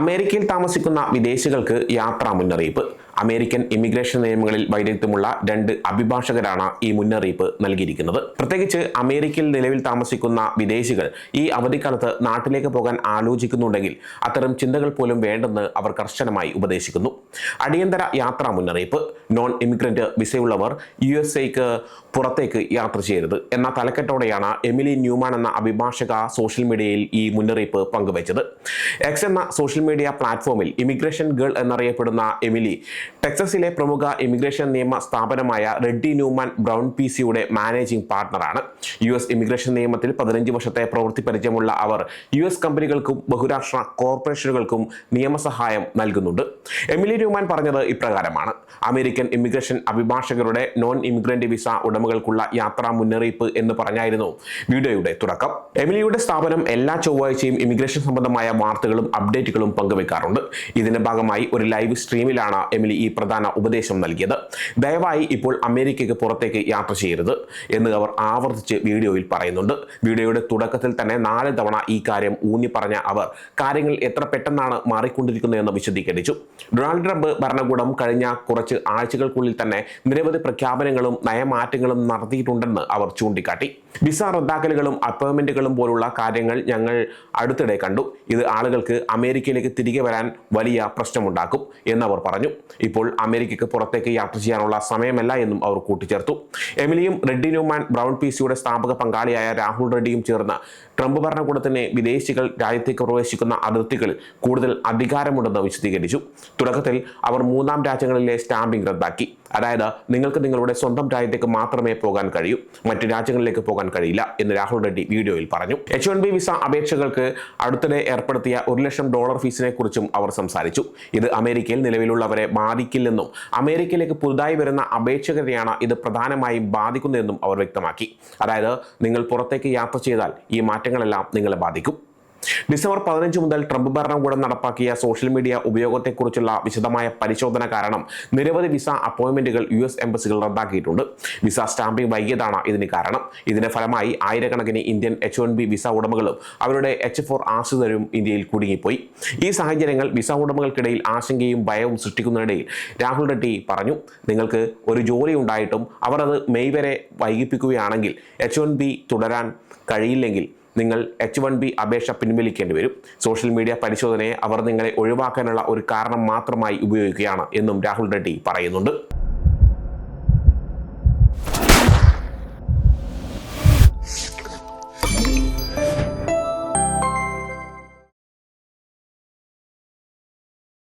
അമേരിക്കയിൽ താമസിക്കുന്ന വിദേശികൾക്ക് യാത്രാ മുന്നറിയിപ്പ്. അമേരിക്കൻ ഇമിഗ്രേഷൻ നിയമങ്ങളിൽ വൈദഗ്ധ്യമുള്ള രണ്ട് അഭിഭാഷകരാണ് ഈ മുന്നറിയിപ്പ് നൽകിയിരിക്കുന്നത്. പ്രത്യേകിച്ച് അമേരിക്കയിൽ നിലവിൽ താമസിക്കുന്ന വിദേശികൾ ഈ അവധിക്കാലത്ത് നാട്ടിലേക്ക് പോകാൻ ആലോചിക്കുന്നുണ്ടെങ്കിൽ അത്തരം ചിന്തകൾ പോലും വേണ്ടെന്ന് അവർ കർശനമായി ഉപദേശിക്കുന്നു. അടിയന്തര യാത്രാ മുന്നറിയിപ്പ് നോൺ ഇമിഗ്രന്റ് വിസയുള്ളവർ യു എസ് എക്ക് പുറത്തേക്ക് യാത്ര ചെയ്യരുത് എന്ന തലക്കെട്ടോടെയാണ് എമിലി ന്യൂമാൻ എന്ന അഭിഭാഷക സോഷ്യൽ മീഡിയയിൽ ഈ മുന്നറിയിപ്പ് പങ്കുവച്ചത്. എക്സ് എന്ന സോഷ്യൽ മീഡിയ പ്ലാറ്റ്ഫോമിൽ ഇമിഗ്രേഷൻ ഗേൾ എന്നറിയപ്പെടുന്ന എമിലി ടെക്സസിലെ പ്രമുഖ ഇമിഗ്രേഷൻ നിയമ സ്ഥാപനമായ റെഡ്ഡി ന്യൂമാൻ ബ്രൗൺ പി സിയുടെ മാനേജിംഗ് പാർട്ണറാണ്. യു എസ് ഇമിഗ്രേഷൻ നിയമത്തിൽ പതിനഞ്ച് വർഷത്തെ പ്രവൃത്തി പരിചയമുള്ള അവർ യു എസ് കമ്പനികൾക്കും ബഹുരാഷ്ട്ര കോർപ്പറേഷനുകൾക്കും നിയമസഹായം നൽകുന്നുണ്ട്. എമിലി ന്യൂമാൻ പറഞ്ഞത് ഇപ്രകാരമാണ്. അമേരിക്കൻ ഇമിഗ്രേഷൻ അഭിഭാഷകരുടെ നോൺ ഇമിഗ്രന്റ് വിസ ഉടമകൾക്കുള്ള യാത്രാ മുന്നറിയിപ്പ് എന്ന് പറഞ്ഞായിരുന്നു വീഡിയോയുടെ തുടക്കം. എമിലിയുടെ സ്ഥാപനം എല്ലാ ചൊവ്വാഴ്ചയും ഇമിഗ്രേഷൻ സംബന്ധമായ വാർത്തകളും അപ്ഡേറ്റുകളും പങ്കുവെക്കാറുണ്ട്. ഇതിന്റെ ഭാഗമായി ഒരു ലൈവ് സ്ട്രീമിലാണ് എമിലി ഈ പ്രധാന ഉപദേശം നൽകിയത്. ദയവായി ഇപ്പോൾ അമേരിക്കയ്ക്ക് പുറത്തേക്ക് യാത്ര ചെയ്യരുത് എന്ന് അവർ ആവർത്തിച്ച് വീഡിയോയിൽ പറയുന്നുണ്ട്. വീഡിയോയുടെ തുടക്കത്തിൽ തന്നെ നാല് തവണ ഈ കാര്യം ഊന്നി പറഞ്ഞ അവർ കാര്യങ്ങൾ എത്ര പെട്ടെന്നാണ് മാറിക്കൊണ്ടിരിക്കുന്നതെന്ന് വിശദീകരിച്ചു. ഡൊണാൾഡ് ട്രംപ് ഭരണകൂടം കഴിഞ്ഞ കുറച്ച് ആഴ്ചകൾക്കുള്ളിൽ തന്നെ നിരവധി പ്രഖ്യാപനങ്ങളും നയമാറ്റങ്ങളും നടത്തിയിട്ടുണ്ടെന്ന് അവർ ചൂണ്ടിക്കാട്ടി. വിസ റദ്ദാക്കലുകളും അപ്പോയിൻമെന്റുകളും പോലുള്ള കാര്യങ്ങൾ ഞങ്ങൾ അടുത്തിടെ കണ്ടു. ഇത് ആളുകൾക്ക് അമേരിക്കയിലേക്ക് തിരികെ വരാൻ വലിയ പ്രശ്നമുണ്ടാക്കും എന്നവർ പറഞ്ഞു. ഇപ്പോൾ അമേരിക്കയ്ക്ക് പുറത്തേക്ക് യാത്ര ചെയ്യാനുള്ള സമയമല്ല എന്നും അവർ കൂട്ടിച്ചേർത്തു. എമിലിയും റെഡ്ഡി ന്യൂമാൻ ബ്രൗൺ പി സിയുടെ സ്ഥാപക പങ്കാളിയായ രാഹുൽ റെഡ്ഡിയും ചേർന്ന് ട്രംപ് ഭരണകൂടത്തിന് വിദേശികൾ രാജ്യത്തേക്ക് പ്രവേശിക്കുന്ന അതിർത്തികളിൽ കൂടുതൽ അധികാരമുണ്ടെന്ന് വിശദീകരിച്ചു. തുടക്കത്തിൽ അവർ മൂന്നാം രാജ്യങ്ങളിലെ സ്റ്റാമ്പിംഗ് റദ്ദാക്കി. അതായത് നിങ്ങൾക്ക് നിങ്ങളുടെ സ്വന്തം രാജ്യത്തേക്ക് മാത്രമേ പോകാൻ കഴിയൂ മറ്റു രാജ്യങ്ങളിലേക്ക് പോകാൻ കഴിയില്ല എന്ന് രാഹുൽ റെഡ്ഡി വീഡിയോയിൽ പറഞ്ഞു. എച്ച് വൺ ബി വിസ അപേക്ഷകൾക്ക് അടുത്തിടെ ഏർപ്പെടുത്തിയ ഒരു ലക്ഷം ഡോളർ ഫീസിനെ കുറിച്ചും അവർ സംസാരിച്ചു. ഇത് അമേരിക്കയിൽ നിലവിലുള്ളവരെ ബാധിക്കില്ലെന്നും അമേരിക്കയിലേക്ക് പുതുതായി വരുന്ന അപേക്ഷകരെയാണ് ഇത് പ്രധാനമായും ബാധിക്കുന്നതെന്നും അവർ വ്യക്തമാക്കി. അതായത് നിങ്ങൾ പുറത്തേക്ക് യാത്ര ചെയ്താൽ ഈ മാറ്റങ്ങളെല്ലാം നിങ്ങളെ ബാധിക്കും. ഡിസംബർ പതിനഞ്ച് മുതൽ ട്രംപ് ഭരണകൂടം നടപ്പാക്കിയ സോഷ്യൽ മീഡിയ ഉപയോഗത്തെക്കുറിച്ചുള്ള വിശദമായ പരിശോധന കാരണം നിരവധി വിസ അപ്പോയിന്റ്മെന്റുകൾ യു എസ് എംബസികൾ റദ്ദാക്കിയിട്ടുണ്ട്. വിസ സ്റ്റാമ്പിംഗ് വൈകിയതാണ് ഇതിന് കാരണം. ഇതിന്റെ ഫലമായി ആയിരക്കണക്കിന് Indian H one B visa ഉടമകളും അവരുടെ എച്ച് ഫോർ ആശ്രിതരും ഇന്ത്യയിൽ കുടുങ്ങിപ്പോയി. ഈ സാഹചര്യങ്ങൾ വിസ ഉടമകൾക്കിടയിൽ ആശങ്കയും ഭയവും സൃഷ്ടിക്കുന്നതിനിടയിൽ രാഹുൽ റെഡ്ഡി പറഞ്ഞു നിങ്ങൾക്ക് ഒരു ജോലി ഉണ്ടായിട്ടും അവർ അത് മെയ് വരെ വൈകിപ്പിക്കുകയാണെങ്കിൽ എച്ച് വൺ ബി തുടരാൻ കഴിയില്ലെങ്കിൽ നിങ്ങൾ എച്ച് വൺ ബി അപേക്ഷ പിൻവലിക്കേണ്ടി വരും. സോഷ്യൽ മീഡിയ പരിശോധനയെ അവർ നിങ്ങളെ ഒഴിവാക്കാനുള്ള ഒരു കാരണം മാത്രമായി ഉപയോഗിക്കുകയാണ് എന്നും രാഹുൽ റെഡ്ഡി പറയുന്നുണ്ട്.